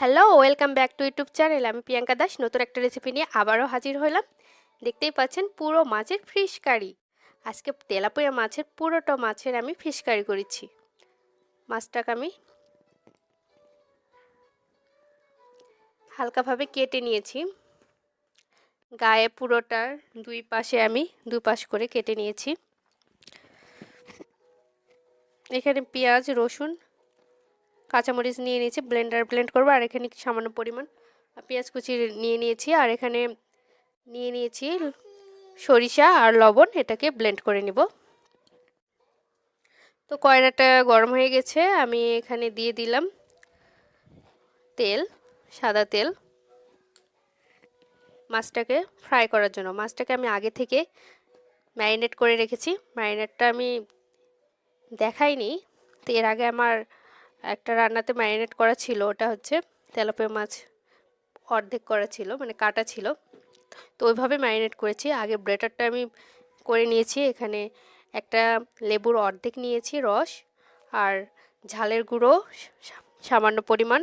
Hello welcome back to YouTube channel আমি প্রিয়াঙ্কা দাস, নতুন একটা রেসিপি নিয়ে আবারও হাজির হলাম। দেখতেই পাচ্ছেন, পুরো মাছের ফিশ কারি আজকে তেলাপিয়া মাছের, পুরোটা মাছের আমি ফিশ কারি করেছি। মাছটাকে আমি হালকাভাবে কেটে নিয়েছি। গায়ে পুরোটার দুই পাশে আমি দুই পাশ করে কেটে নিয়েছি। এখানে পেঁয়াজ, রসুন কাঁচামরিচ নিয়ে নিয়েছি ব্লেন্ডার ব্লেন্ড করব, আর এখানে সামান্য পরিমাণ পেঁয়াজ কুচি নিয়ে নিয়েছি, আর এখানে নিয়ে নিয়েছি সরিষা আর লবণ, এটাকে ব্লেন্ড করে নিব। তো কয়লাটা গরম হয়ে গেছে, আমি এখানে দিয়ে দিলাম তেল, সাদা তেল। মাছটাকে ফ্রাই করার জন্য, মাছটাকে আমি আগে থেকে ম্যারিনেট করে রেখেছি। ম্যারিনেটটা আমি দেখাইনি, তো এর আগে আমার একটা রান্নাতে ম্যারিনেট করা ছিল, ওটা হচ্ছে তেলাপিয়া মাছ অর্ধেক করা ছিল মানে কাটা ছিল। তো ওইভাবে ম্যারিনেট করেছি। আগে ব্রেটারটা আমি করে নিয়েছি, এখানে একটা লেবুর অর্ধেক নিয়েছি রস আর ঝালের গুঁড়ো, সামান্য পরিমাণ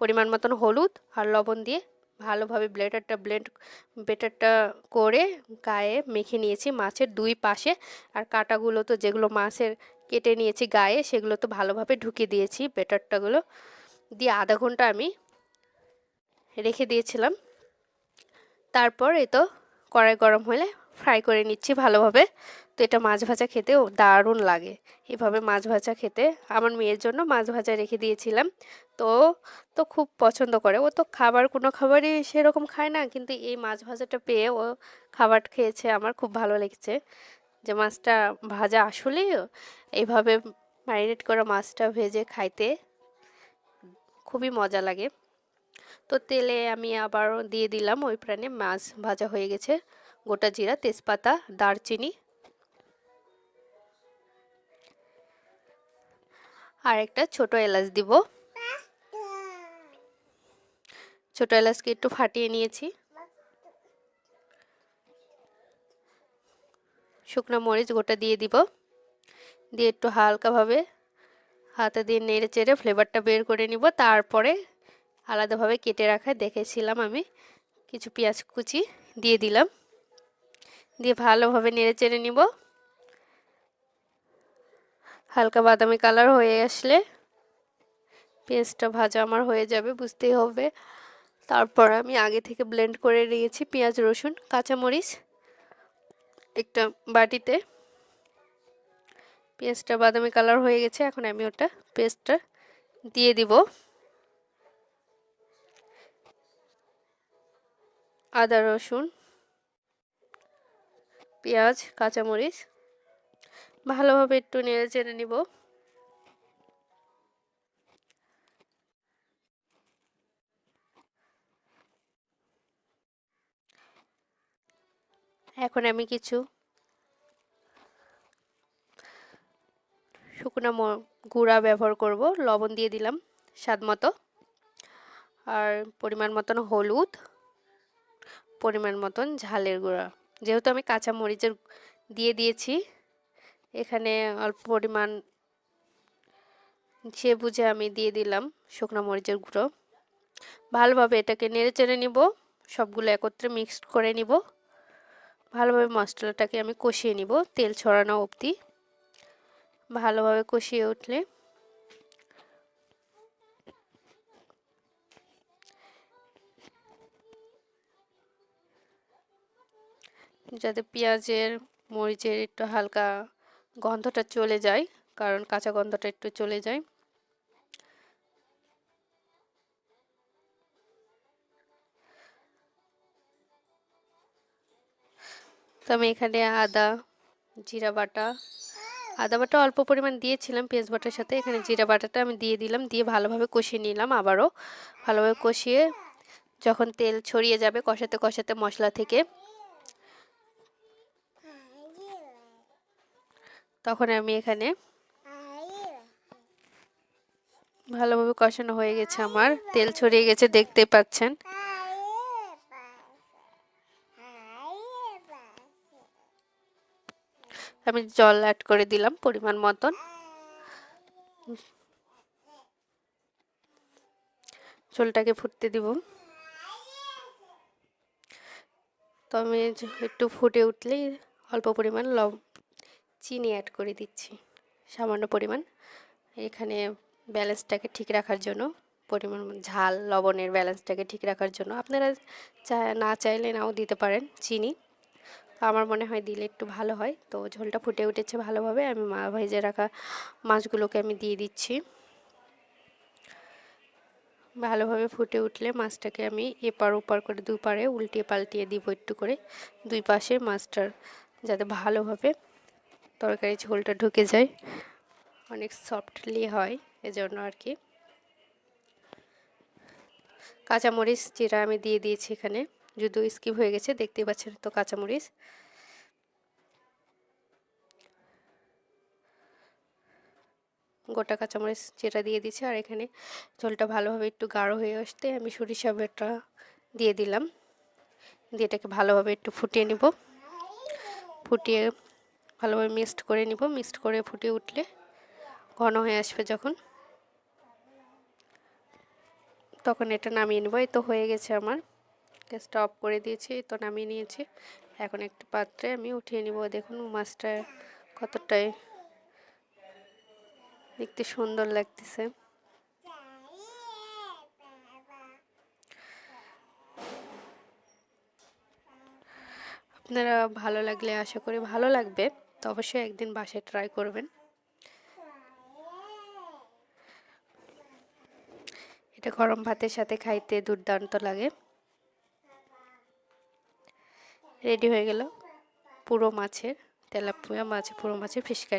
পরিমাণ মতন হলুদ আর লবণ দিয়ে ভালোভাবে ব্লেটারটা ব্লেন্ড বেটারটা করে গায়ে মেখে নিয়েছি মাছের দুই পাশে। আর কাটাগুলো তো যেগুলো মাছের কেটে নিয়েছি গায়ে, সেগুলো তো ভালোভাবে ঢুকিয়ে দিয়েছি, বেটারটাগুলো। দিয়ে আধা ঘণ্টা আমি রেখে দিয়েছিলাম। তারপর এ তো কড়াই গরম হলে ফ্রাই করে নিচ্ছি ভালোভাবে। তো এটা মাছ ভাজা খেতেও দারুণ লাগে। এভাবে মাছ ভাজা খেতে আমার মেয়ের জন্য মাছ ভাজা রেখে দিয়েছিলাম। তো তো খুব পছন্দ করে। ও তো খাবার, কোনো খাবারই সেরকম খায় না, কিন্তু এই মাছ ভাজাটা পেয়ে ও খাবার খেয়েছে, আমার খুব ভালো লেগেছে। যে মাছটা ভাজা আসলেই এইভাবে ম্যারিনেট করা মাছটা ভেজে খাইতে খুবই মজা লাগে। তো তেলে আমি আবার দিয়ে দিলাম ওই প্রাণে মাছ ভাজা হয়ে গেছে। গোটা জিরা তেজপাতা দারচিনি। আর একটা ছোট এলাচ দিব। ছোট এলাচকে একটু ফাটিয়ে নিয়েছি। শুকনো মরিচ গোটা দিয়ে দিব। দিয়ে একটু হালকাভাবে হাতে দিয়ে নেড়ে চেড়ে ফ্লেভারটা বের করে নিব। তারপরে আলাদাভাবে কেটে রাখা, দেখেছিলাম আমি, কিছু পেঁয়াজ কুচি দিয়ে দিলাম। দিয়ে ভালোভাবে নেড়ে চেড়ে নিব। হালকা বাদামি কালার হয়ে আসলে পেঁয়াজটা ভাজা আমার হয়ে যাবে, বুঝতেই হবে। তারপর আমি আগে থেকে ব্লেন্ড করে নিয়েছি পেঁয়াজ, রসুন, কাঁচামরিচ। একটা বাটিতে পেঁয়াজটা বাদামি কালার হয়ে গেছে, এখন আমি ওটা পেস্টটা দিয়ে দিব। আদা, রসুন, পেঁয়াজ, কাঁচামরিচ, ভালোভাবে একটু নেড়ে চেড়ে নিব। এখন আমি কিছু শুকনো গুঁড়া ব্যবহার করব, লবণ দিয়ে দিলাম স্বাদ মতো। আর পরিমাণ মতন হলুদ, পরিমাণ মতন ঝালের গুঁড়া। যেহেতু আমি কাঁচা মরিচের দিয়ে দিয়েছি, এখানে অল্প পরিমাণ সে বুঝে আমি দিয়ে দিলাম শুকনো মরিচের গুঁড়ো। ভালোভাবে এটাকে নেড়ে চেড়ে নিব, সবগুলো একত্রে মিক্সড করে নিব। ভালোভাবে মশলাটাকে আমি কষিয়ে নিব, তেল ছড়ানো অবধি। ভালোভাবে কষিয়ে উঠলে যাতে পেঁয়াজের, মরিচের একটু হালকা গন্ধটা চলে যায়, কারণ কাঁচা গন্ধটা একটু চলে যায়। তো আমি এখানে আদা, জিরা বাটা, আদা বাটা অল্প পরিমাণ দিয়েছিলাম পেঁয়াজ বাটার সাথে। এখানে জিরা বাটাটা আমি দিয়ে দিলাম, দিয়ে ভালোভাবে কষিয়ে নিলাম আবারও। ভালোভাবে কষিয়ে যখন তেল ছড়িয়ে যাবে কষাতে কষাতে মশলা থেকে, তখন আমি এখানে ভালোভাবে কষানো হয়ে গেছে আমার। তেল ছড়িয়ে গেছে, দেখতে পাচ্ছেন। আমি জল অ্যাড করে দিলাম পরিমাণ মতন। ঝোলটাকে ফুটতে দিব। তো আমি একটু ফুটে উঠলেই অল্প পরিমাণ লব, চিনি অ্যাড করে দিচ্ছি, সামান্য পরিমাণ। এখানে ব্যালেন্সটাকে ঠিক রাখার জন্য, পরিমাণ ঝাল, লবণের ব্যালেন্সটাকে ঠিক রাখার জন্য। আপনারা চা না চাইলে নাও দিতে পারেন চিনি। তো আমার মনে হয় দিলে একটু ভালো হয়। তো ঝোলটা ফুটে উঠেছে ভালোভাবে। আমি মা ভেজে রাখা মাছগুলোকে আমি দিয়ে দিচ্ছি। ভালোভাবে ফুটে উঠলে মাছটাকে আমি এপার ওপার করে দুপারে উল্টিয়ে পাল্টিয়ে দিব একটু করে। দুই পাশে মাছটার যাতে ভালোভাবে তরকারি ঝোলটা ঢুকে যায়। অনেক সফটলি হয় এজন্য আর কি। কাঁচামরিচ যেটা আমি দিয়ে দিয়েছি এখানে। যদিও স্কিপ হয়ে গেছে, দেখতেই পাচ্ছেন তো কাঁচামরিচ। গোটা কাঁচামরিচ যেটা দিয়ে দিচ্ছি আর এখানে ঝোলটা ভালোভাবে একটু গাঢ় হয়ে আসতে আমি সরিষা বেটা দিয়ে দিলাম। দিয়ে এটাকে ভালোভাবে একটু ফুটিয়ে নিব। ফুটিয়ে ভালোভাবে মিক্সড করে নিব। মিক্সড করে ফুটিয়ে উঠলে ঘন হয়ে আসবে যখন। তখন এটা নামিয়ে নেব। এই তো হয়ে গেছে আমার। গ্যাসটা অফ করে দিয়েছি তো নামিয়ে নিয়েছি। এখন একটু পাত্রে আমি উঠিয়ে নিব। দেখুন মাছটা কতটাই দেখতে সুন্দর লাগতেছে। আপনারা ভালো লাগলে আশা করি ভালো লাগবে, তো অবশ্যই একদিন বাসায় ট্রাই করবেন। এটা গরম ভাতের সাথে খাইতে দুর্দান্ত লাগে। রেডি হয়ে গেল। পুরো মাছের তেলাপুয়া মাছ পুরো মাছের ফিশ কারি।